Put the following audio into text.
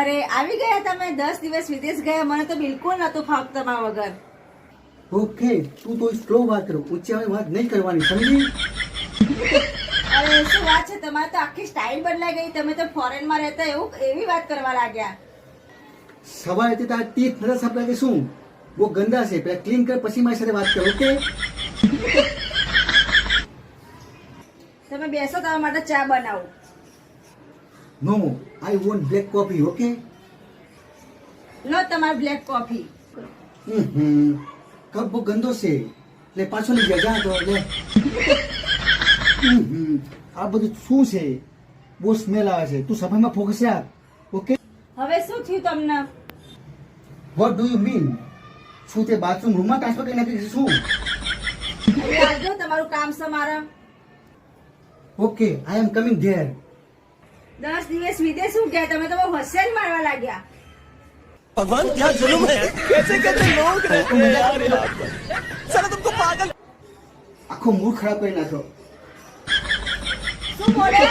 અરે આવી ગયા તમે? દસ દિવસ વિદેશ ગયા મને તો બિલકુલ નતું ફાવતું તમારા વગર. ઓકે તું તો સ્લો વાત કરો. આવી વાત નહીં કરવાની સમજી? અરે શું વાત છે? તમારે તો આખી સ્ટાઇલ બદલાઈ ગઈ. તમે તો ફોરેનમાં રહેતા એવું એવી વાત કરવા લાગ્યા. સવારે તે તારા ટીથ નતા સાપડા કે શું? બહુ ગંદા છે. પેલા ક્લીન કર પછી મારી સાથે વાત કરો ઓકે? તમે બેસો તમારા માટે ચા બનાવું. No I want black coffee okay લો તમાર બ્લેક કોફી હમ કપ બહુ ગંદો છે. એટલે પાછો લઈ જા જા તો લે. આ બધું શું છે? બહુ સ્મેલ આવે છે. તું સફાઈમાં ફોકસ રાખ ઓકે હવે શું થયું તમને? વોટ ડુ યુ મીન શું તે બાથરૂમ રૂમમાં ટ્રાન્સફર કરી નાખી શું? તમારું કામ છે મારા. Okay I am coming there દસ દિવસ વિદેશ શું ગયા તમે તો બહુ હોશિયારી મારવા લાગ્યા भगवान क्या जुल्म है कैसे कैसे लोग रहते हैं यार यहाँ पर साला तुमको पागल આખો મૂડ ખરાબ કરી નાખ્યો શું બોલે